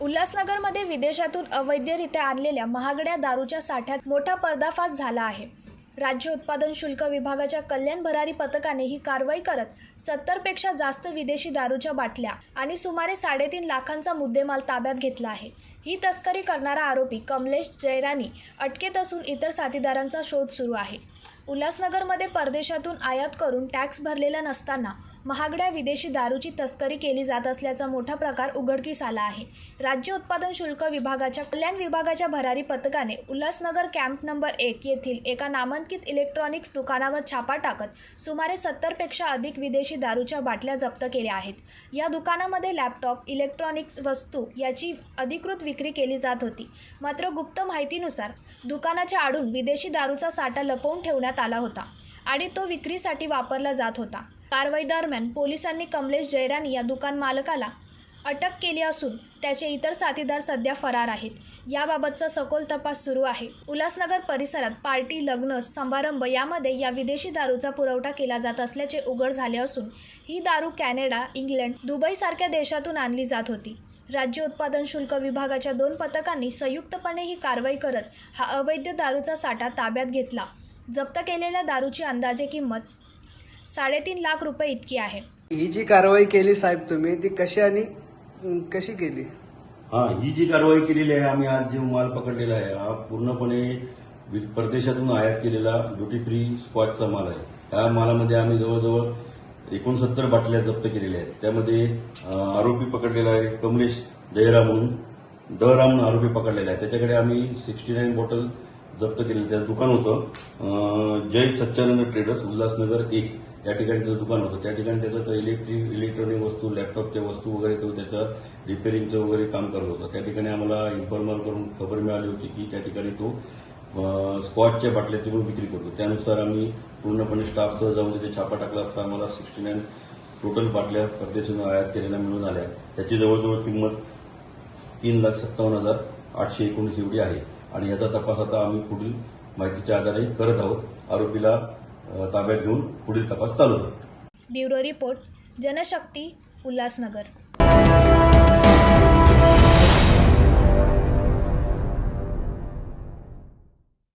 उल्हासनगरमध्ये विदेशातून अवैधरित्या आणलेल्या महागड्या दारूच्या साठ्यात मोठा पर्दाफाश झाला आहे. राज्य उत्पादन शुल्क विभागाच्या कल्याण भरारी पथकाने ही कारवाई करत सत्तरपेक्षा जास्त विदेशी दारूच्या बाटल्या आणि सुमारे साडेतीन लाखांचा मुद्देमाल ताब्यात घेतला आहे. ही तस्करी करणारा आरोपी कमलेश जयरानी अटकेत असून इतर साथीदारांचा शोध सुरू आहे. उल्हासनगरमध्ये परदेशातून आयात करून टॅक्स भरलेला नसताना महागड्या विदेशी दारूची तस्करी केली जात असल्याचा मोठा प्रकार उघडकीस आला आहे. राज्य उत्पादन शुल्क विभागाच्या कल्याण विभागाच्या भरारी पथकाने उल्हासनगर कॅम्प नंबर एक येथील एका नामांकित इलेक्ट्रॉनिक्स दुकानावर छापा टाकत सुमारे सत्तरपेक्षा अधिक विदेशी दारूच्या बाटल्या जप्त केल्या आहेत. या दुकानामध्ये लॅपटॉप इलेक्ट्रॉनिक्स वस्तू याची अधिकृत विक्री केली जात होती. मात्र गुप्त माहितीनुसार दुकानाच्या आडून विदेशी दारूचा साठा लपवून ठेवण्यात आला होता आणि तो विक्रीसाठी वापरला जात होता. कारवाई दरम्यान पोलिसांनी कमलेश जयरानी या दुकान मालकाला अटक केली असून त्याचे इतर साथीदार सध्या फरार आहेत. याबाबतचा सखोल तपास सुरू आहे. उल्हासनगर परिसरात पार्टी लग्न समारंभ यामध्ये या विदेशी दारूचा पुरवठा केला जात असल्याचे उघड झाले असून ही दारू कॅनडा इंग्लंड दुबईसारख्या देशातून आणली जात होती. राज्य उत्पादन शुल्क विभागाच्या दोन पथकांनी संयुक्तपणे ही कारवाई करत हा अवैध दारूचा साठा ताब्यात घेतला. जप्त केलेल्या दारूची अंदाजे किंमत साडेतीन लाख रुपये इतकी आहे. ही जी कारवाई केली साहेब तुम्ही ती कशी आणि कशी केली? हा ही जी कारवाई केलेली आहे आम्ही आज जो माल पकडलेला आहे हा पूर्णपणे वि- परदेशातून आयात केलेला ड्युटी फ्री स्कॉचचा माल आहे. त्या मालामध्ये आम्ही जवळजवळ एकोणसत्तर बाटल्या जप्त केलेल्या आहेत. त्यामध्ये आरोपी पकडलेला आहे कमलेश जयराम म्हणून. द राम म्हणून आरोपी पकडलेला आहे. त्याच्याकडे आम्ही सिक्स्टी नाईन बॉटल जप्त केलेलं त्याचं दुकान होतं. जय सच्चानंद ट्रेडर्स उल्हासनगर एक. या ठिकाणी त्याचं दुकान होतं. त्या ठिकाणी त्याचं इलेक्ट्रिक इलेक्ट्रॉनिक वस्तू लॅपटॉपच्या वस्तू वगैरे तो त्याचं रिपेरिंगचं वगैरे काम करत होता. त्या ठिकाणी आम्हाला इन्फॉर्मर करून खबर मिळाली होती की त्या ठिकाणी तो अं, स्कॉचच्या बाटल्याची पण विक्री करतो. त्यानुसार आम्ही पूर्णपणे स्टाफसह जाऊन तिथे छापा टाकला असता आम्हाला सिक्स्टी नाईन टोटल बाटल्या परदेशातून आयात केलेल्या मिळून आल्या. त्याची जवळजवळ किंमत तीन लाख सत्तावन्न हजार आठशे एकोणीस एवढी आहे. आणि याचा तपास आता आम्ही पुढील माहितीच्या आधारे करत आहोत. आरोपीला ताब्यात घेऊन पुढील तपास चालू आहे. Bureau report Janshakti Ulhasnagar.